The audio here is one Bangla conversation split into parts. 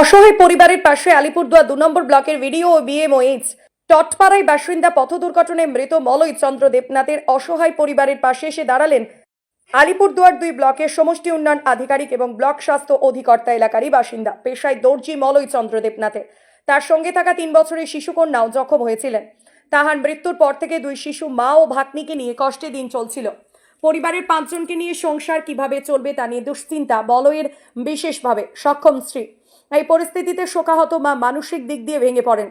অসহায় পরিবারের পাশে আলিপুরদুয়ার দু নম্বর ব্লকের ভিডিও ও বিএমওএইচ। টটপাড়ায় বাসিন্দা পথ দুর্ঘটনায় মৃত মলয় চন্দ্র দেবনাথের অসহায় পরিবারের পাশে এসে দাঁড়ালেন আলিপুরদুয়ার দুই ব্লকের সমষ্টি উন্নয়ন আধিকারিক এবং ব্লক স্বাস্থ্য অধিকর্তা এলাকারই বাসিন্দা। পেশায় দর্জি মলয় চন্দ্র দেবনাথের। তার সঙ্গে থাকা তিন বছরের শিশুকন্যাও জখম হয়েছিলেন। তাহার মৃত্যুর পর থেকে দুই শিশু, মা ও ভাগ্নিকে নিয়ে কষ্টে দিন চলছিল। পরিবারের পাঁচজনকে নিয়ে সংসার কীভাবে চলবে তা নিয়ে দুশ্চিন্তা বলয়ের বিশেষভাবে সক্ষম স্ত্রী। এই পরিস্থিতিতে শোকাহত মা মানসিক দিক দিয়ে ভেঙে পড়েন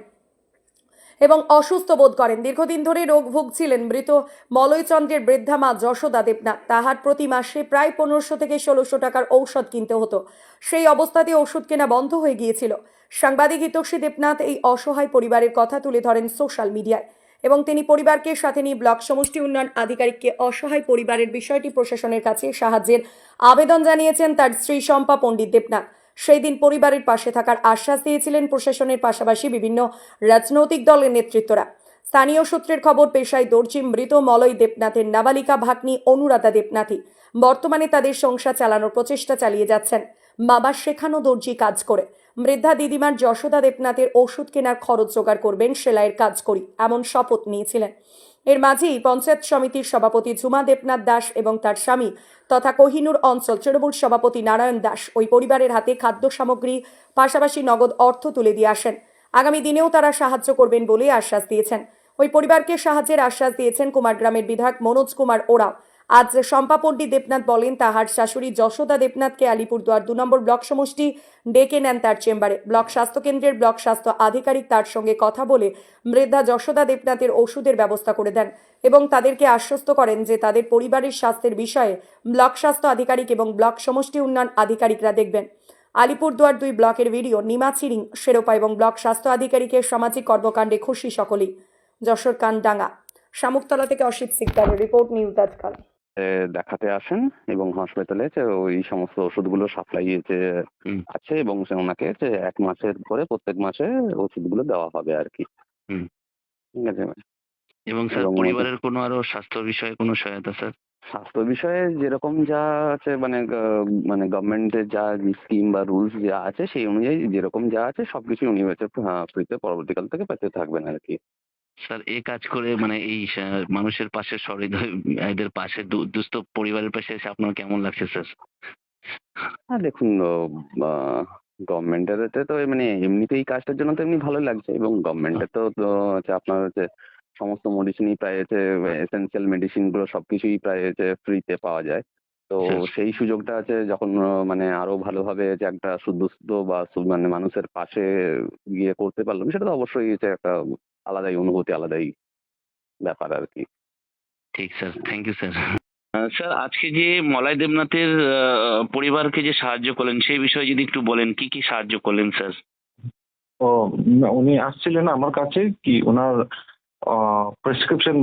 এবং অসুস্থ বোধ করেন। দীর্ঘদিন ধরে রোগ ভুগছিলেন মৃত মলয়চন্দ্রের বৃদ্ধা মা যশোদা দেবনাথ। তাহার প্রতি মাসে প্রায় পনেরোশো থেকে ষোলোশো টাকার ঔষধ কিনতে হতো। সেই অবস্থাতে ওষুধ কেনা বন্ধ হয়ে গিয়েছিল। সাংবাদিক হিতোষী দেবনাথ এই অসহায় পরিবারের কথা তুলে ধরেন সোশ্যাল মিডিয়ায় এবং তিনি পরিবারকে সাথে নিয়ে ব্লক সমষ্টি উন্নয়ন আধিকারিককে অসহায় পরিবারের বিষয়টি প্রশাসনের কাছে সাহায্যের আবেদন জানিয়েছেন তার স্ত্রী শম্পা পণ্ডিত দেবনাথ। সেই দিন পরিবারের পাশে থাকার আশ্বাস দিয়েছিলেন প্রশাসনের পাশাপাশি বিভিন্ন রাজনৈতিক দলের নেতৃত্বরা। স্থানীয় সূত্রের খবর, পেশায় দর্জি মৃত মলয় দেবনাথের নাবালিকা ভাগ্নি অনুরাধা দেবনাথী বর্তমানে তাদের সংসার চালানোর প্রচেষ্টা চালিয়ে যাচ্ছেন। বাবা শেখানো দর্জি কাজ করে। বৃদ্ধা দিদিমার যশোদা দেবনাথের ওষুধ কেনার খরচ জোগাড় করবেন সেলাইয়ের কাজ করি, এমন শপথ নিয়েছিলেন। এর মাঝেই পঞ্চায়েত সমিতির সভাপতি ঝুমা দেবনাথ দাস এবং তার স্বামী তথা কোহিনুর অঞ্চল তৃণমূল সভাপতি নারায়ণ দাস ওই পরিবারের হাতে খাদ্য সামগ্রী, পাশাপাশি নগদ অর্থ তুলে দিয়ে আসেন। আগামী দিনেও তারা সাহায্য করবেন বলে আশ্বাস দিয়েছেন। ওই পরিবারকে সাহায্যের আশ্বাস দিয়েছেন কুমারগ্রামের বিধায়ক মনোজ কুমার ওরাও। আজ শম্পা পণ্ডিত দেবনাথ বলেন, তাহার শাশুড়ি যশোদা দেবনাথকে আলিপুরদুয়ার দু নম্বর ব্লক সমষ্টি ডেকে নেন তার চেম্বারে। ব্লক স্বাস্থ্য কেন্দ্রের ব্লক স্বাস্থ্য আধিকারিক তার সঙ্গে কথা বলে বৃদ্ধা যশোদা দেবনাথের ওষুধের ব্যবস্থা করে দেন এবং তাদেরকে আশ্বস্ত করেন যে তাদের পরিবারের স্বাস্থ্যের বিষয়ে ব্লক স্বাস্থ্য আধিকারিক এবং ব্লক সমষ্টি উন্নয়ন আধিকারিকরা দেখবেন। আলিপুরদুয়ার দুই ব্লকের ভিডিও, নিমা চিরিং শেরোপা এবং ব্লক স্বাস্থ্য আধিকারিকের সামাজিক কর্মকাণ্ডে খুশি সকলেই। যশোর কান কানডাঙ্গা। শামুকতলা থেকে অসিত সিকদারের রিপোর্ট, নিউজ আজকাল। দেখাতে আসেন এবং হাসপাতালে যে ওই সমস্ত ওষুধগুলো সাপ্লাই যে আছে এবং সে ওনাকে যে এক মাসের পরে প্রত্যেক মাসে ওষুধগুলো দেওয়া হবে আর কি হুম। ঠিক আছে এবং স্যার পরিবারের কোনো আরও স্বাস্থ্য বিষয়ে কোনো সহায়তা স্যার? স্বাস্থ্য বিষয়ে যেরকম যা আছে মানে মানে গভর্নমেন্টের যা স্কিম বা রুলস যা আছে সেই অনুযায়ী যেরকম যা আছে সবকিছু উনি হচ্ছে ফ্রিতে পরবর্তীকাল থেকে পেতে থাকবেন আর কি স্যার এ কাজ করে মানে এই মানুষের পাশে সহৃদয় এদের পাশে দুস্থ পরিবারের পাশে এসে আপনার কেমন লাগছে স্যার? হ্যাঁ দেখুন গভর্নমেন্টের তো মানে এমনিতেই এই কাজটার জন্য তো এমনি ভালো লাগছে এবং গভর্নমেন্টের তো তো হচ্ছে আপনার হচ্ছে সমস্ত মেডিসিনই প্রায় হচ্ছে এসেন্সিয়াল মেডিসিনগুলো সব কিছুই প্রায় হচ্ছে ফ্রিতে পাওয়া যায়। তো সেই সুযোগটা আছে যখন মানে আরও ভালোভাবে যে একটা সুদুস্থ বা মানে মানুষের পাশে গিয়ে করতে পারলাম সেটা তো অবশ্যই হচ্ছে একটা আলাদাই অনুভূতি আলাদাই ব্যাপার আর কি ঠিক sir thank you sir sir আজকে যে মলয় দেবনাথের আহ, পরিবারকে যে সাহায্য করলেন সেই বিষয়ে যদি একটু বলেন কি কি সাহায্য করলেন স্যার ও উনি আসছিলেন আমার কাছে কি ওনার প্রেসক্রিপশন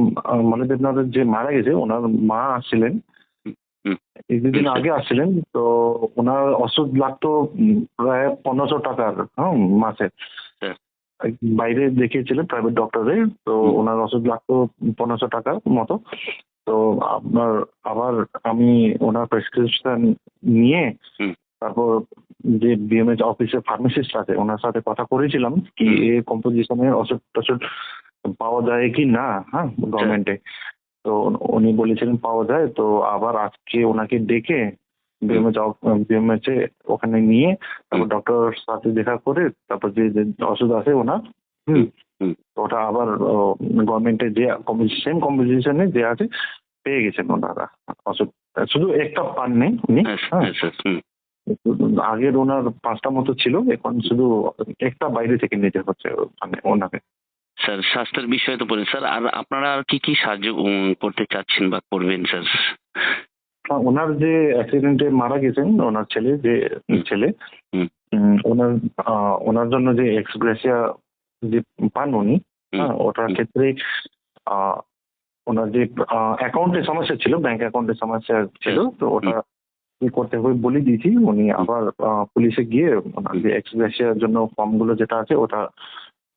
মানে দেবনাথের যে মারা গেছে ওনার মা আসছিলেন। এই দুদিন আগে আসছিলেন তো ওনার ওষুধ লাগতো প্রায় পনেরোশো টাকার হ্যাঁ মাসে। বাইরে দেখিয়েছিলেন প্রাইভেট ডক্টরে তো ওনার ওষুধ লাগতো পনেরোশো টাকার মতো। তো আপনার আবার আমি ওনার প্রেসক্রিপশন নিয়ে তারপর যে বিএমএচ অফিসের ফার্মাসিস্ট আছে ওনার সাথে কথা করেছিলাম কি এ এই কম্পোজিশনের ওষুধ টষুধ পাওয়া যায় কি না হ্যাঁ গভর্নমেন্টে তো উনি বলেছিলেন পাওয়া যায় তো আবার আজকে ওনাকে ডেকে বিএমএচ বিএমএচ এ ওখানে নিয়ে তারপর ডক্টর সাথে দেখা করে তারপর যে যে ওষুধ আছে ওনার হুম হুম। ওটা আবার গভর্নমেন্টের যে সেম কম্পোজিশনে যে আছে পেয়ে গেছেন ওনারা ওষুধ। শুধু একটা পাননি উনি হ্যাঁ হ্যাঁ। হ্যাঁ, আগের ওনার পাঁচটা মতো ছিল এখন শুধু একটা বাইরে থেকে নিতে হচ্ছে মানে ওনাকে। স্যার স্বাস্থ্যের বিষয়ে তো বলেন স্যার আর আপনারা আর কি কি সাহায্য করতে চাচ্ছেন বা করবেন স্যার? ওনার যে অ্যাক্সিডেন্টে মারা গেছেন ওনার ছেলে যে ছেলে ওনার ওনার জন্য যে এক্সগ্রেসিয়া যে পান উনি হ্যাঁ ওটার। ক্ষেত্রে ওনার যে অ্যাকাউন্টের সমস্যা ছিল ব্যাংক অ্যাকাউন্টের সমস্যা ছিল তো ওটা কি করতে হবে বলে দিয়েছি উনি আবার পুলিশে গিয়ে ওনার যে এক্সগ্রেসিয়ার জন্য ফর্মগুলো যেটা আছে ওটা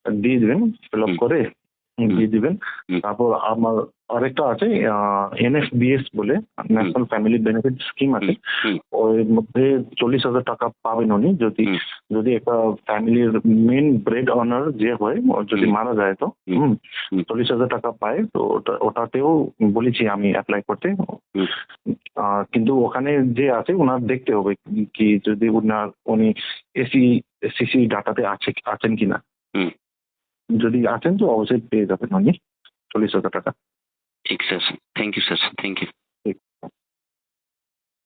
দিয়ে দেবেন ফিল আপ করে দিয়ে দিবেন। তারপর আমার আরেকটা আছে এনএফবিএস বলে ন্যাশনাল ফ্যামিলি বেনিফিট স্কিম আছে। ওর মধ্যে চল্লিশ হাজার টাকা পাবেন উনি। যদি যদি একটা ফ্যামিলির মেন ব্রেড অনার যে হয় যদি মারা যায় তো। চল্লিশ হাজার টাকা পায়। তো ওটা ওটাতেও বলেছি আমি অ্যাপ্লাই করতে। কিন্তু ওখানে যে আছে ওনার দেখতে হবে কি- যদি ওনার উনি এসি সিসি ডাটাতে আছে আছেন কিনা। যদি আসেন তো অবশ্যই পেয়ে যাবেন। উনি চল্লিশ হাজার টাকা। ঠিক, sir. Thank you, sir. Thank you.